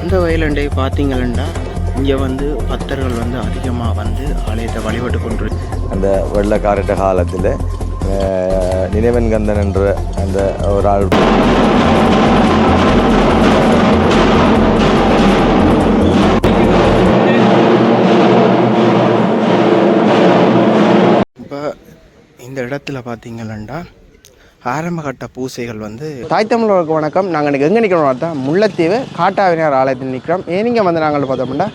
அந்த வயலண்டை பார்த்தீங்களா இங்கே வந்து பக்தர்கள் வந்து அதிகமாக வந்து ஆலயத்தை வழிபட்டு கொண்டு அந்த வெள்ளக்காரட்ட காலத்தில் நினைவன் கந்தன் என்ற அந்த ஒரு ஆள் இப்போ இந்த இடத்துல பார்த்தீங்களா ஆரம்பகட்ட பூசைகள் வந்து தாய் தமிழர்களுக்கு வணக்கம். நாங்கள் இன்றைக்கி எங்கே நிற்கிறோம் பார்த்தா முல்லைத்தீவு காட்டாவினார் ஆலயத்தில் நிற்கிறோம் ஏனிங்க வந்து நாங்கள் பார்த்தோம்னா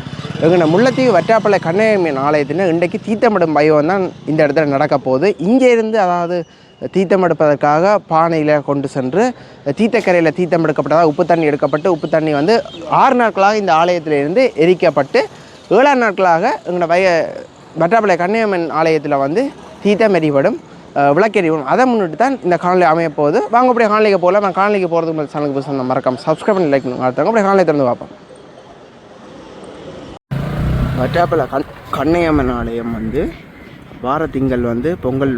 எங்கள் முல்லைத்தீவு வற்றாப்பள்ளி கண்ணையம்மன் ஆலயத்தில் இன்றைக்கு தீர்த்தமிடும் பயம் தான் இந்த இடத்துல நடக்க போகுது. இங்கே இருந்து அதாவது தீத்தம் எடுப்பதற்காக பானையில் கொண்டு சென்று தீர்த்தக்கரையில் தீர்த்தம் எடுக்கப்பட்டதாக உப்பு தண்ணி எடுக்கப்பட்டு உப்பு தண்ணி வந்து ஆறு நாட்களாக இந்த ஆலயத்திலிருந்து எரிக்கப்பட்டு ஏழாம் நாட்களாக எங்களோட வய வற்றாப்பள்ளி கண்ணையம்மன் ஆலயத்தில் வந்து தீர்த்தம் எரிபடும் விளக்கெறிவும் அதை முன்னிட்டு தான் இந்த காணொலி அமையப்போகுது வாங்கக்கூடிய வாங்க அப்படியே காணொலிக்கு போகலாம். நான் காணொலிக்கு போகிறதுக்கு சேனலுக்கு புதுசாக மறக்காம சப்ஸ்கிரைப் பண்ணி லைக் பண்ணுங்க அடுத்தவங்க அப்படியே காணொலி திறந்து பார்ப்போம். வற்றாப்பள்ளி கண் கண்ணையம்மன் ஆலயம் வந்து வார திங்கள் வந்து பொங்கல்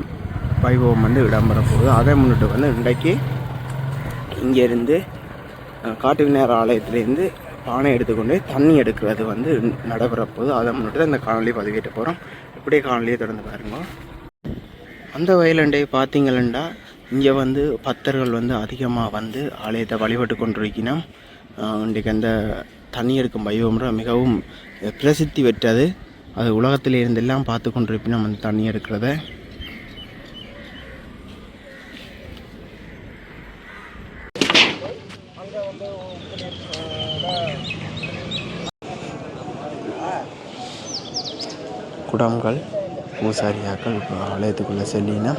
வைபவம் வந்து இடம்பெற போகுது அதை முன்னிட்டு வந்து இன்றைக்கு இங்கேருந்து காட்டு விநாயகர் ஆலயத்திலேருந்து பானை எடுத்துக்கொண்டு தண்ணி எடுக்கிறது வந்து நடைபெற போகுது அதை முன்னிட்டு தான் இந்த காணொலி பதிவேற்ற போகிறோம் இப்படியே காணொலியை தொடர்ந்து பாருங்க. அந்த வயலண்டை பார்த்தீங்களா இங்கே வந்து பக்தர்கள் வந்து அதிகமாக வந்து ஆலயத்தை வழிபட்டு கொண்டிருக்கணும் இன்றைக்கு அந்த தண்ணி எடுக்கும் வைபவம்ன்ற மிகவும் பிரசித்தி பெற்றது. அது உலகத்தில் இருந்தெல்லாம் பார்த்து கொண்டிருப்பினோம் அந்த தண்ணி எடுக்கிறத குடங்கள் பூசாரியாக்கள் இப்போ ஆலயத்துக்குள்ளே செல்லினா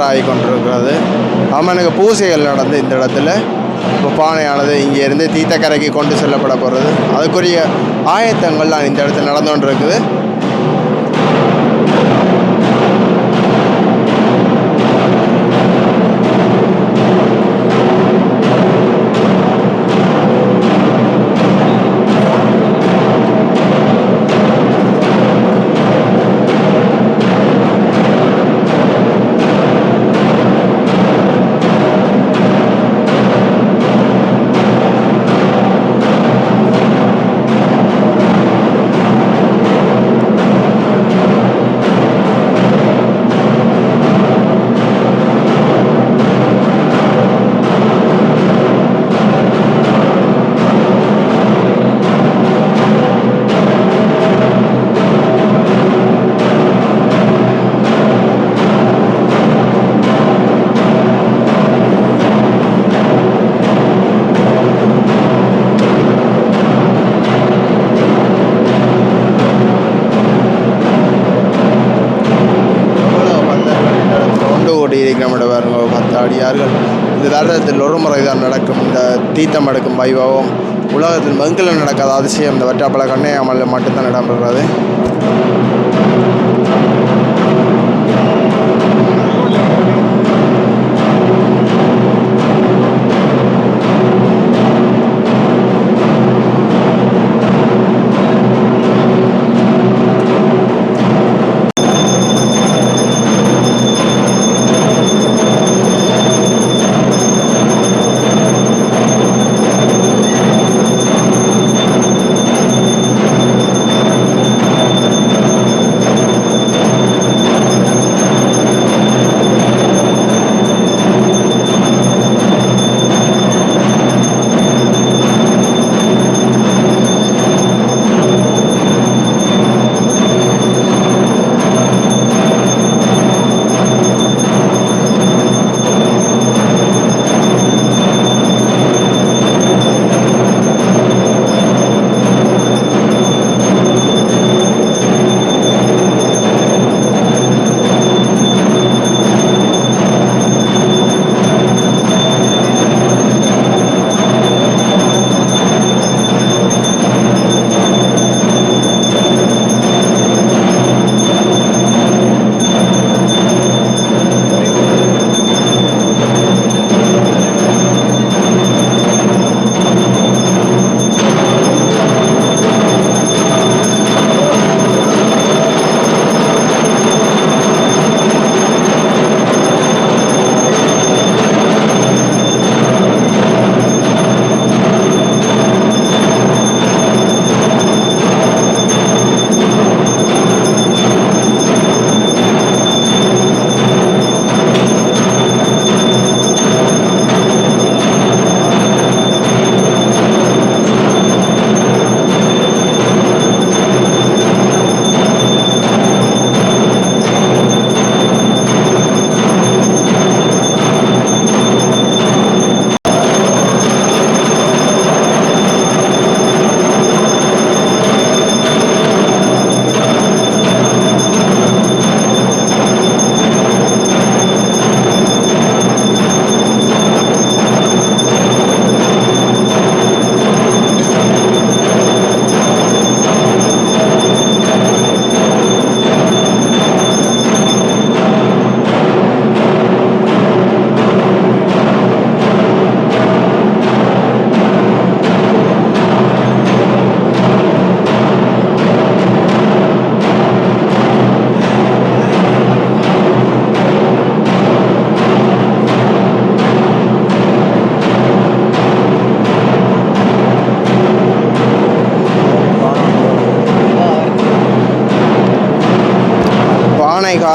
தயாராகி கொண்டிருக்கிறது. அம்மனுக்கு பூசைகள் நடந்து இந்த இடத்துல. இப்போ பானையானது இங்கேருந்து தீர்த்தக்கரைக்கு கொண்டு செல்லப்பட போகிறது. அதுக்குரிய ஆயத்தங்கள்லாம் இந்த இடத்துல நடந்து கொண்டிருக்குது. தீர்த்தம் எடுக்கும் வைபவம். உலகத்தில் மங்கில் நடக்காத அதிசயம். இந்த கண்ணே அமலில் மட்டும்தான் இடம்பெறுகிறது.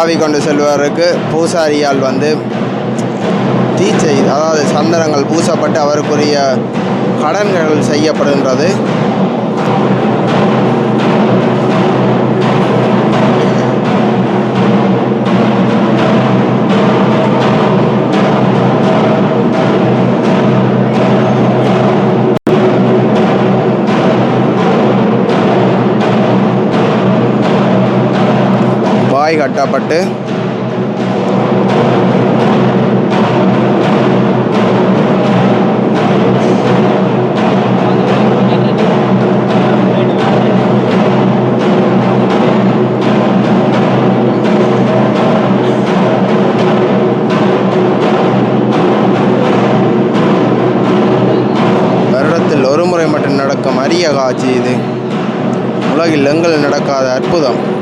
காவி கொண்டு செல்வதற்கு பூசாரியால் வந்து தீச்சை அதாவது சந்தனங்கள் பூசப்பட்டு அவருக்குரிய கடன்கள் செய்யப்படுகின்றது. பாய் கட்டப்பட்டு. வருடத்தில் ஒரு முறை மட்டும் நடக்கும் அரிய காட்சி இது. உலகில் எங்கள் நடக்காத அற்புதம்.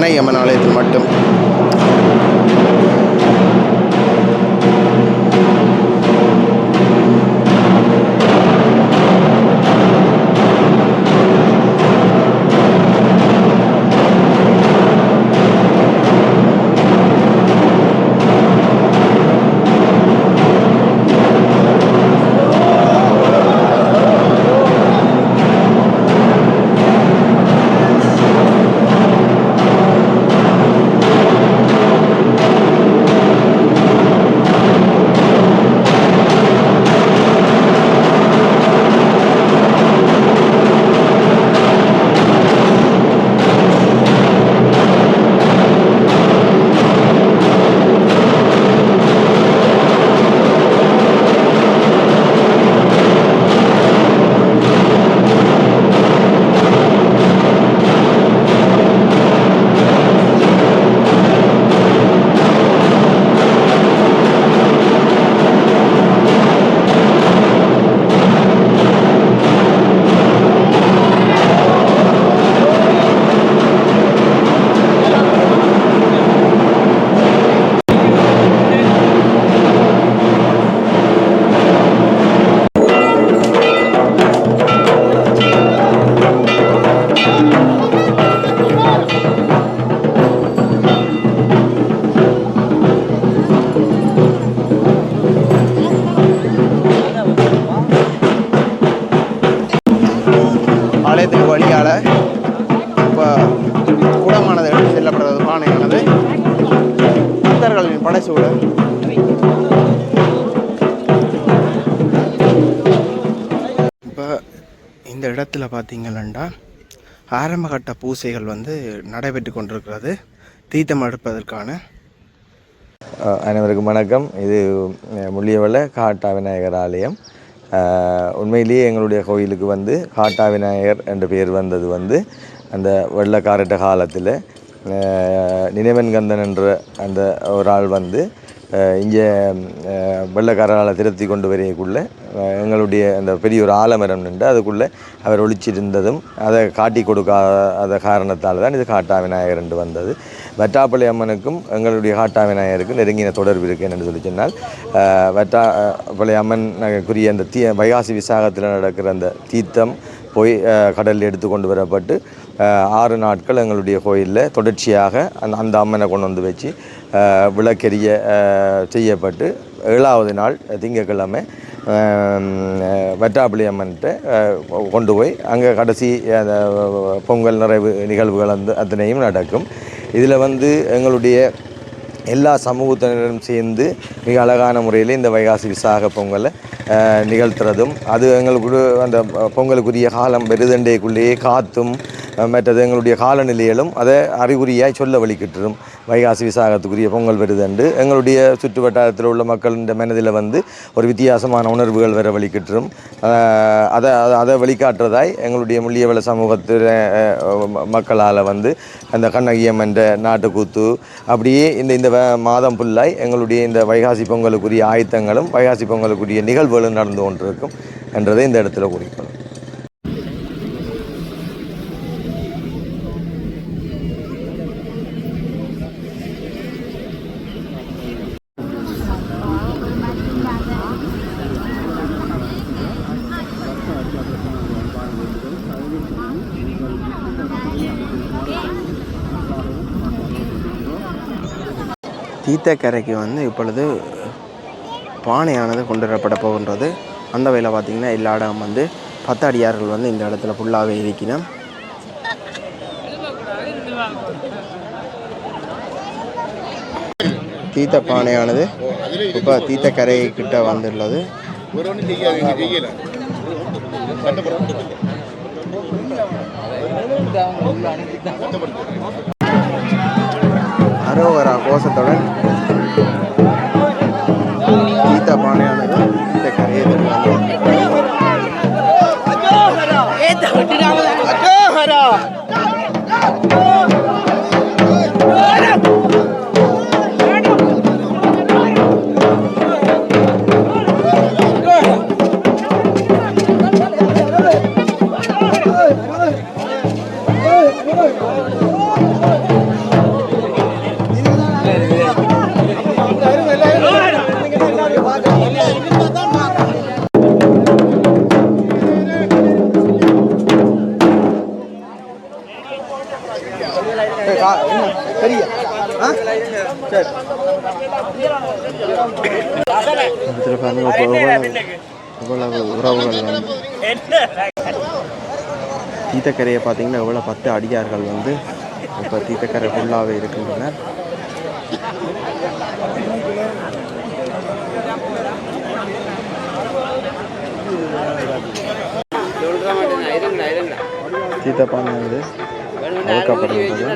கண்ணையம்மன் ஆலயத்தில் மட்டும். இடத்துல பார்த்தீங்கன்னா ஆரம்பகட்ட பூசைகள் வந்து நடைபெற்று கொண்டிருக்கிறது. தீர்த்தம் எடுப்பதற்கான. அனைவருக்கும் வணக்கம். இது முள்ளியவள காட்டா விநாயகர் ஆலயம். உண்மையிலேயே எங்களுடைய கோயிலுக்கு வந்து காட்டா விநாயகர் என்ற பெயர் வந்தது வந்து அந்த வெள்ளக்காரட்ட காலத்தில் நினைவன்கந்தன் என்ற அந்த ஒரு ஆள் வந்து இங்கே வெள்ளக்காரால் திருத்தி கொண்டு வரையக்குள்ளே எங்களுடைய அந்த பெரிய ஒரு ஆலமரம் நின்று அதுக்குள்ளே அவர் ஒளிச்சிருந்ததும் அதை காட்டி கொடுக்காத காரணத்தால் தான் இது காட்டா விநாயகர் என்று வந்தது. வட்டாப்பள்ளி அம்மனுக்கும் எங்களுடைய காட்டா விநாயகருக்கும் நெருங்கின தொடர்பு இருக்கு என்று சொல்லி சொன்னால் அஹ், வட்டாப்பள்ளி அம்மனுக்குரிய அந்த தீ வைகாசி விசாகத்தில் நடக்கிற அந்த தீர்த்தம் போய் கடலில் எடுத்து கொண்டு வரப்பட்டு ஆறு நாட்கள் எங்களுடைய கோயிலில் தொடர்ச்சியாக அந்த அந்த அம்மனை கொண்டு வந்து வச்சு விளக்கெரிய செய்யப்பட்டு ஏழாவது நாள் திங்கட்கிழமை வட்டாப்பள்ளி கொண்டு போய் அங்கே கடைசி அந்த பொங்கல் நிறைவு நிகழ்வுகள் வந்து அத்தனையும் நடக்கும். இதில் வந்து எங்களுடைய எல்லா சமூகத்தினரும் சேர்ந்து மிக அழகான முறையில் இந்த வைகாசி விசாக பொங்கலை நிகழ்த்துறதும் அது எங்களுக்கு அந்த பொங்கலுக்குரிய காலம் பெருதண்டைக்குள்ளேயே காத்தும் மற்றது எங்களுடைய காலநிலையிலும் அதை அறிகுறியாய் சொல்ல வழிகிட்டுரும். வைகாசி விசாகத்துக்குரிய பொங்கல் வருதுண்டு எங்களுடைய சுற்று வட்டாரத்தில் உள்ள மக்களின் மனதில் வந்து ஒரு வித்தியாசமான உணர்வுகள் வர வழிகிட்டுரும். அதை அதை- வழிகாட்டுறதாய் எங்களுடைய முள்ளியவள சமூகத்தில் மக்களால் வந்து அந்த கண்ணகியம் என்ற நாட்டுக்கூத்து அப்படியே இந்த இந்த மாதம் புல்லாய் எங்களுடைய இந்த வைகாசி பொங்கலுக்குரிய ஆயத்தங்களும் வைகாசி பொங்கலுக்குரிய நிகழ்வுகளும் நடந்து கொண்டிருக்கும் என்றதை இந்த இடத்துல குறிக்கணும் தீர்த்தக்கரைக்கு வந்து இப்பொழுது பானையானது கொண்டு வரப்பட போகின்றது. அந்த வகையில் பார்த்திங்கன்னா எல்லா இடம் வந்து பத்து அடியார்கள் வந்து இந்த இடத்துல ஃபுல்லாகவே இருக்கணும் தீர்த்த பானையானது இப்போ தீர்த்தக்கரை கிட்ட வந்துள்ளது. அரோகரா கோஷத்துடன் தீர்த்த பானையானது இந்த கரையை இதில் தீர்த்தக்கரையை பார்த்தீங்கன்னா எவ்வளோ பத்து அடியார்கள் வந்து இப்போ தீர்த்தக்கரை ஃபுல்லாகவே இருக்கின்றனர். தீர்த்தப்பானை வந்து அழுக்கப்படுகின்றது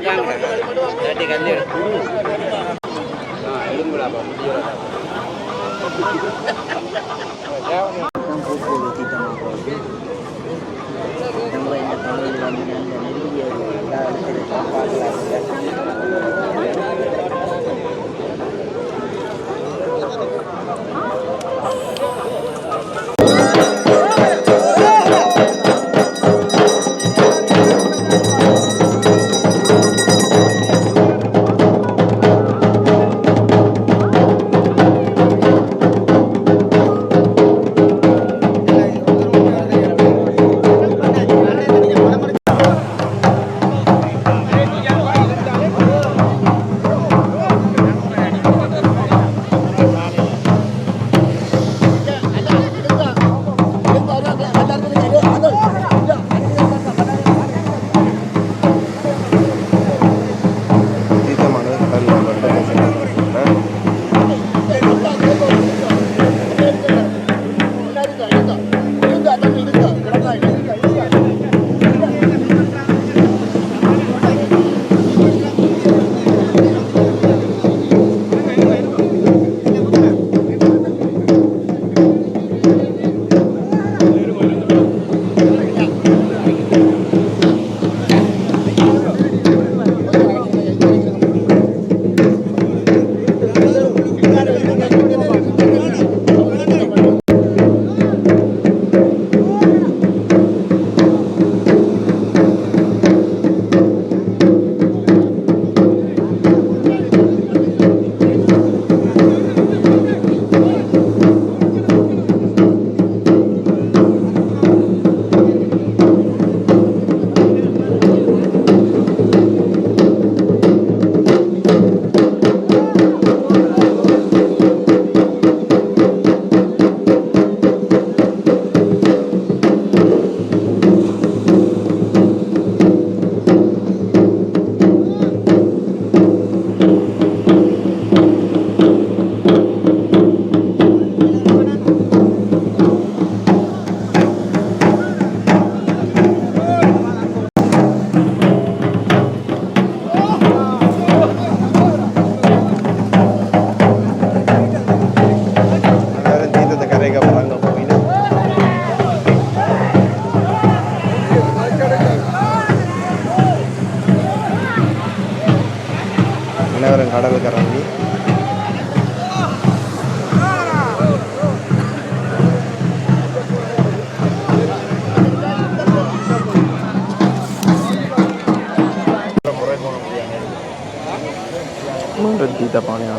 மீண்டும்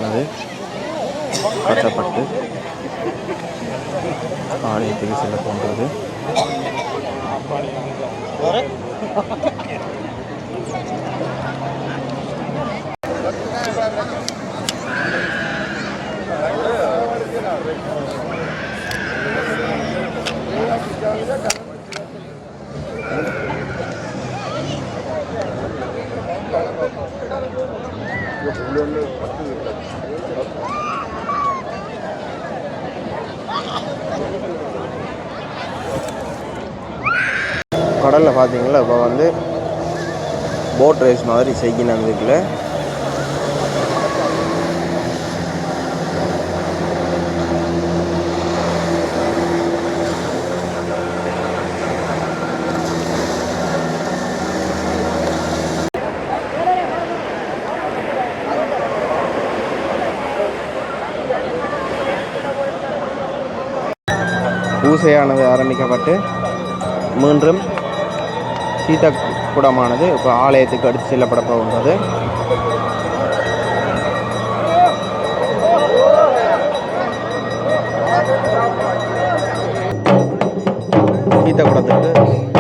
கடலில் பார்த்தீங்களா இப்போ வந்து போட் ரேஸ் மாதிரி செய்யணும் இதுக்குள்ள பூசையானது ஆரம்பிக்கப்பட்டு மீண்டும் சீத குடமானது இப்போ ஆலயத்துக்கு அடுத்து செல்லப்பட போகின்றது. சீத குடத்துக்கு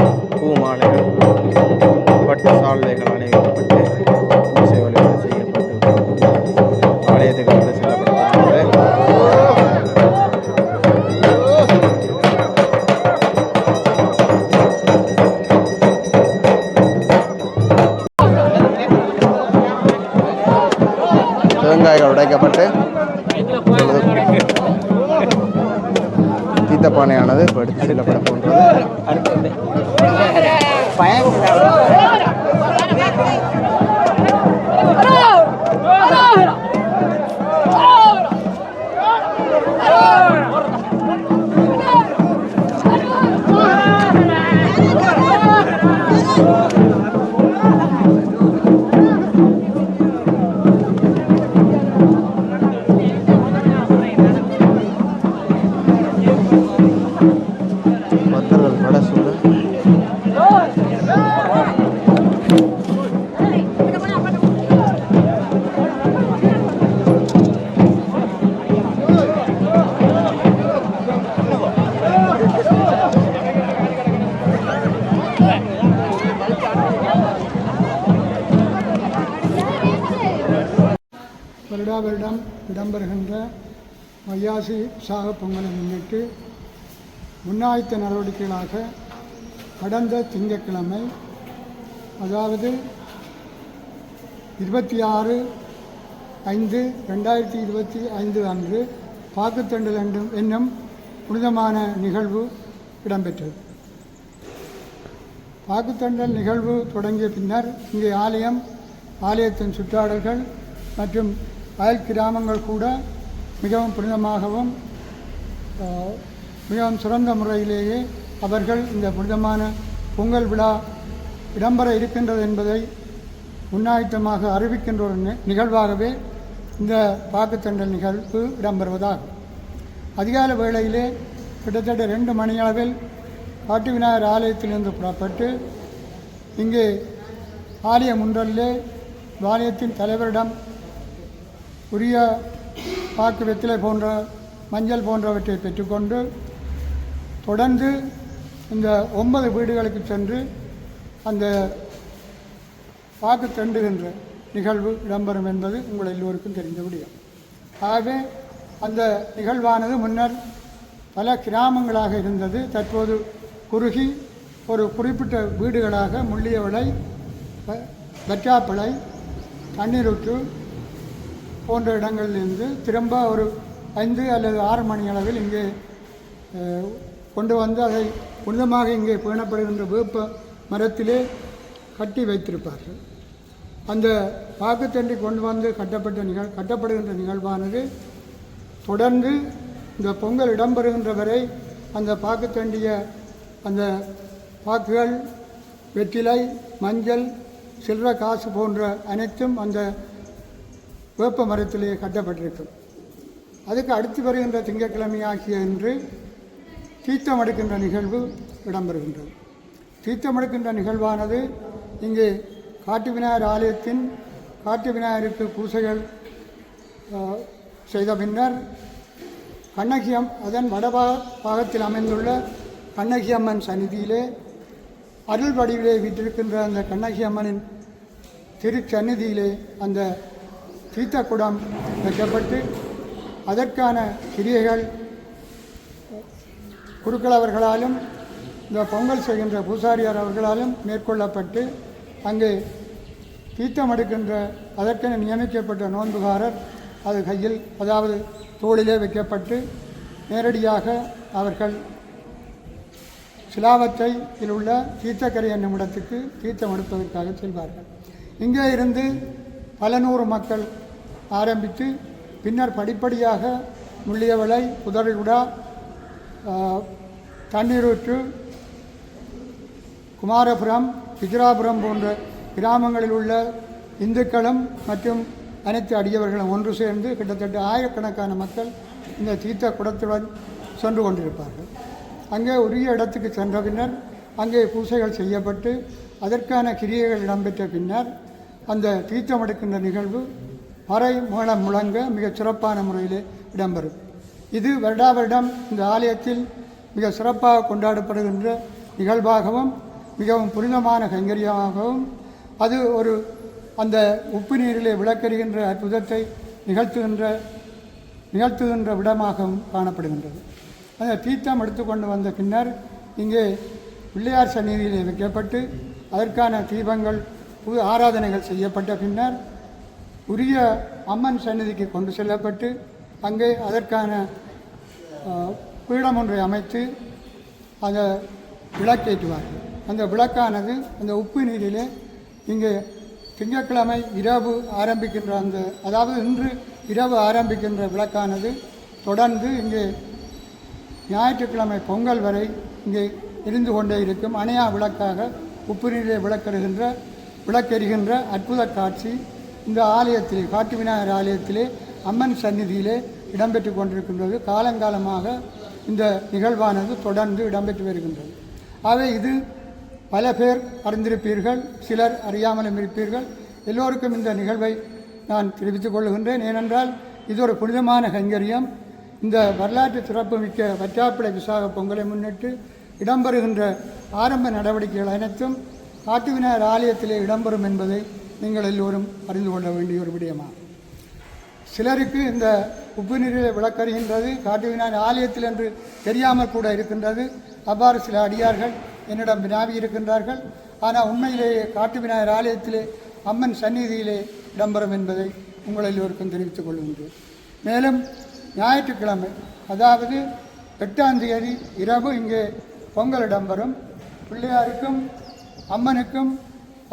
உற்சாக பொங்கலை முன்னிட்டு முன்னாயத்த நடவடிக்கைகளாக கடந்த திங்கட்கிழமை அதாவது இருபத்தி ஆறு ஐந்து ரெண்டாயிரத்தி இருபத்தி ஐந்து அன்று பாக்குத்தண்டல் என்றும் என்னும் புனிதமான நிகழ்வு இடம்பெற்றது. பாக்குத்தண்டல் நிகழ்வு தொடங்கிய பின்னர் இங்கே ஆலயம் ஆலயத்தின் சுற்றாடல்கள் மற்றும் அயல் கிராமங்கள் கூட மிகவும் புனிதமாகவும் மிகவும் சிறந்த முறையிலேயே அவர்கள் இந்த புனிதமான பொங்கல் விழா இடம்பெற இருக்கின்றது என்பதை முன்னாயத்தமாக அறிவிக்கின்ற ஒரு நி- நிகழ்வாகவே இந்த பாக்குத்தண்டல் நிகழ்வு இடம்பெறுவதாகும். அதிகால வேளையிலே கிட்டத்தட்ட ரெண்டு மணி அளவில் காட்டு விநாயகர் ஆலயத்திலிருந்து புறப்பட்டு இங்கே ஆலய முன்றலிலே ஆலயத்தின் தலைவரிடம் உரிய பாக்கு வெத்திலை போன்ற மஞ்சள் போன்றவற்றை பெற்றுக்கொண்டு தொடர்ந்து இந்த ஒன்பது வீடுகளுக்கு சென்று அந்த வாக்கு தண்டுகின்ற நிகழ்வு இடம்பெறும் என்பது உங்கள் எல்லோருக்கும் தெரிந்த விடயம். ஆகவே அந்த நிகழ்வானது முன்னர் பல கிராமங்களாக இருந்தது. தற்போது குறுகி ஒரு குறிப்பிட்ட வீடுகளாக முள்ளியவளை வ- வற்றாப்பளை தண்ணீருற்று போன்ற இடங்களிலிருந்து திரும்ப ஒரு ஐந்து அல்லது ஆறு மணி அளவில் இங்கே கொண்டு வந்து அதை புனிதமாக இங்கே பேணப்படுகின்ற வேப்ப மரத்திலே கட்டி வைத்திருப்பார்கள். அந்த பாக்குத்தண்டி கொண்டு வந்து கட்டப்பட்ட நிகழ் கட்டப்படுகின்ற நிகழ்வானது தொடர்ந்து இந்த பொங்கல் இடம்பெறுகின்ற வரை அந்த பாக்குத்தண்டிய அந்த பாக்குகள் வெற்றிலை மஞ்சள் சில்லற காசு போன்ற அனைத்தும் அந்த வேப்ப மரத்திலேயே கட்டப்பட்டிருக்கும். அதுக்கு அடுத்து வருகின்ற திங்கட்கிழமையாகிய இன்று தீர்த்தம் எடுக்கின்ற நிகழ்வு இடம்பெறுகின்றது. தீர்த்தம் எடுக்கின்ற நிகழ்வானது இங்கே காட்டு விநாயகர் ஆலயத்தின் காட்டு விநாயகருக்கு பூசைகள் செய்த பின்னர் கண்ணகியம் அதன் வடபா பாகத்தில் அமைந்துள்ள கண்ணகி அம்மன் சந்நிதியிலே அருள் வடிவிலே வீற்றிருக்கின்ற அந்த கண்ணகி அம்மனின் திருச்சந்நிதியிலே அந்த தீர்த்தக்குடம் வைக்கப்பட்டு அதற்கான கிரியைகள் குருக்கள் அவர்களாலும் இந்த பொங்கல் செய்கின்ற பூசாரியார் அவர்களாலும் மேற்கொள்ளப்பட்டு அங்கே தீர்த்தம் எடுக்கின்ற அதற்கென நியமிக்கப்பட்ட நோன்புகாரர் அது கையில் அதாவது தோளிலே வைக்கப்பட்டு நேரடியாக அவர்கள் சிலாவத்தையில் உள்ள தீர்த்தக்கரை என்னும் இடத்துக்கு தீர்த்தம் எடுப்பதற்காக செல்வார்கள். இங்கே இருந்து பல நூறு மக்கள் ஆரம்பித்து பின்னர் படிப்படியாக முள்ளியவளை புதரிகுடா தண்ணீரூற்று குமாரபுரம் விஜராபுரம் போன்ற கிராமங்களில் உள்ள இந்துக்களும் மற்றும் அனைத்து அடியவர்களும் ஒன்று சேர்ந்து கிட்டத்தட்ட ஆயிரக்கணக்கான மக்கள் இந்த தீர்த்த குடத்துடன் சென்று கொண்டிருப்பார்கள். அங்கே உரிய இடத்துக்கு சென்ற பின்னர் அங்கே பூசைகள் செய்யப்பட்டு அதற்கான கிரியைகள் இடம்பெற்ற பின்னர் அந்த தீர்த்தம் எடுக்கின்ற நிகழ்வு மறை மூலம் முழங்க மிகச் சிறப்பான முறையில் இடம்பெறும் இது வருடா வருடம் இந்த ஆலயத்தில் மிக சிறப்பாக கொண்டாடப்படுகின்ற நிகழ்வாகவும் மிகவும் புனிதமான கைங்கரியமாகவும் அது ஒரு அந்த உப்பு நீரிலே விளக்கறிகின்ற அற்புதத்தை நிகழ்த்துகின்ற நிகழ்த்துகின்ற விடமாகவும் காணப்படுகின்றது. அந்த தீர்த்தம் எடுத்துக்கொண்டு வந்த பின்னர் இங்கே பிள்ளையார் சந்நிதியில் வைக்கப்பட்டு அதற்கான தீபங்கள் புது ஆராதனைகள் செய்யப்பட்ட பின்னர் உரிய அம்மன் சந்நிதிக்கு கொண்டு செல்லப்பட்டு அங்கே அதற்கான பீடம் ஒன்றை அமைத்து அதை விளக்கேற்றுவார்கள் அந்த விளக்கானது அந்த உப்பு நீரிலே இங்கே திங்கட்கிழமை இரவு ஆரம்பிக்கின்ற அந்த அதாவது இன்று இரவு ஆரம்பிக்கின்ற விளக்கானது தொடர்ந்து இங்கே ஞாயிற்றுக்கிழமை பொங்கல் வரை இங்கே இருந்து கொண்டே இருக்கும். அணையா விளக்காக உப்பு நீரிலே விளக்கெறுகின்ற விளக்கெறுகின்ற அற்புத காட்சி இந்த ஆலயத்திலே காட்டு விநாயகர் ஆலயத்திலே அம்மன் சந்நிதியிலே இடம்பெற்று கொண்டிருக்கின்றது. காலங்காலமாக இந்த நிகழ்வானது தொடர்ந்து இடம்பெற்று வருகின்றது. ஆகவே இது பல பேர் அறிந்திருப்பீர்கள் சிலர் அறியாமலும் இருப்பீர்கள். எல்லோருக்கும் இந்த நிகழ்வை நான் தெரிவித்துக் கொள்கின்றேன். ஏனென்றால் இது ஒரு புனிதமான கைங்கரியம். இந்த வரலாற்று சிறப்புமிக்க வற்றாப்பிளை விசாக பொங்கலை முன்னிட்டு இடம்பெறுகின்ற ஆரம்ப நடவடிக்கைகள் அனைத்தும் காட்டு விநாயகர் ஆலயத்திலே இடம்பெறும் என்பதை நீங்கள் எல்லோரும் அறிந்து கொள்ள வேண்டிய ஒரு விடயமாகும் சிலருக்கு இந்த உப்பு நீரில் விளக்கறிகின்றது காட்டு விநாயகர் ஆலயத்தில் என்று தெரியாமல் கூட இருக்கின்றது. அவ்வாறு சில அடியார்கள் என்னிடம் வினாவி இருக்கின்றார்கள். ஆனால் உண்மையிலேயே காட்டு விநாயகர் ஆலயத்திலே அம்மன் சந்நிதியிலே இடம்பெறும் என்பதை உங்கள் எல்லோருக்கும் தெரிவித்துக் கொள்கின்றேன். மேலும் ஞாயிற்றுக்கிழமை அதாவது எட்டாம் தேதி இரவு இங்கே பொங்கல் இடம்பெறும். பிள்ளையாருக்கும் அம்மனுக்கும்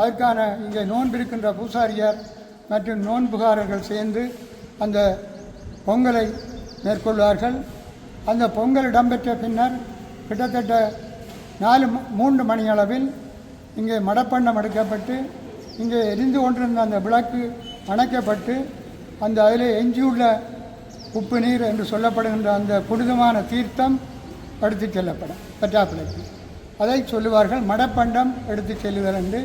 அதற்கான இங்கே நோன்பிருக்கின்ற பூசாரியார் மற்றும் நோன்புகாரர்கள் சேர்ந்து அந்த பொங்கலை மேற்கொள்வார்கள். அந்த பொங்கல் இடம்பெற்ற பின்னர் கிட்டத்தட்ட நாலு மூன்று மணி அளவில் இங்கே மடப்பண்ணம் எடுக்கப்பட்டு இங்கே எரிந்து கொண்டிருந்த அந்த விளக்கு அணைக்கப்பட்டு அந்த அதில் எஞ்சியுள்ள உப்பு நீர் என்று சொல்லப்படுகின்ற அந்த புனிதமான தீர்த்தம் எடுத்துச் செல்லப்படும். பெற்றாப்பிளைக்கு அதை சொல்லுவார்கள் மடப்பண்டம் எடுத்துச் செல்லுதல் என்று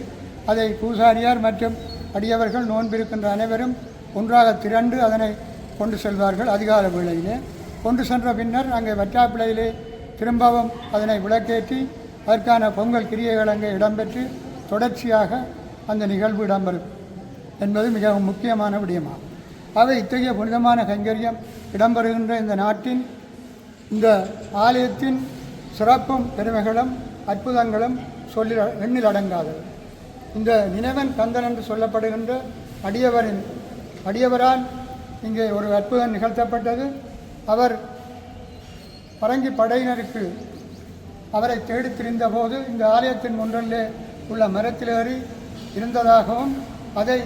அதை பூசாரியார் மற்றும் அடியவர்கள் நோன்பிருக்கின்ற அனைவரும் ஒன்றாக திரண்டு அதனை கொண்டு செல்வார்கள் அதிகால வேளையிலே. கொண்டு சென்ற பின்னர் அங்கே வற்றாப்பிளையிலே திரும்பவும் அதனை விளக்கேற்றி அதற்கான பொங்கல் கிரியைகள் அங்கே இடம்பெற்று தொடர்ச்சியாக அந்த நிகழ்வு இடம்பெறும் என்பது மிகவும் முக்கியமான விடயமாகும். ஆக இத்தகைய புனிதமான கைங்கரியம் இடம்பெறுகின்ற இந்த நாட்டின் இந்த ஆலயத்தின் சிறப்பும் பெருமைகளும் அற்புதங்களும் சொல்லி எண்ணில் அடங்காதது. இந்த நினைவன் கந்தன் என்று சொல்லப்படுகின்ற அடியவரின் அடியவரால் இங்கே ஒரு அற்புதம் நிகழ்த்தப்பட்டது. அவர் பரங்கி படையினருக்கு அவரை தேடி திரிந்தபோது இந்த ஆலயத்தின் ஒன்றிலே உள்ள மரத்தில் ஏறி இருந்ததாகவும் அதை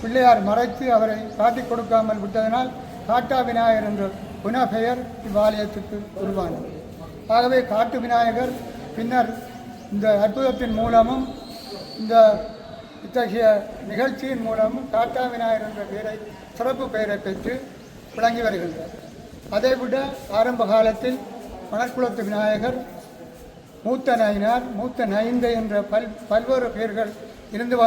பிள்ளையார் மறைத்து அவரை காட்டிக் கொடுக்காமல் விட்டதனால் காட்டா விநாயகர் என்ற குணபெயர் இவ்வாலயத்துக்கு உருவானது. ஆகவே காட்டு விநாயகர் பின்னர் இந்த அற்புதத்தின் மூலமும் இந்த இத்தகைய நிகழ்ச்சியின் மூலம் டாட்டா விநாயகர் என்ற பெயரை சிறப்பு பெயரை பெற்று விளங்கி வருகின்றார். அதைவிட ஆரம்ப காலத்தில் மணற்குளத்து விநாயகர் மூத்த நயினார் மூத்த நைந்தை என்ற பல் பல்வேறு பெயர்கள் இருந்து வந்த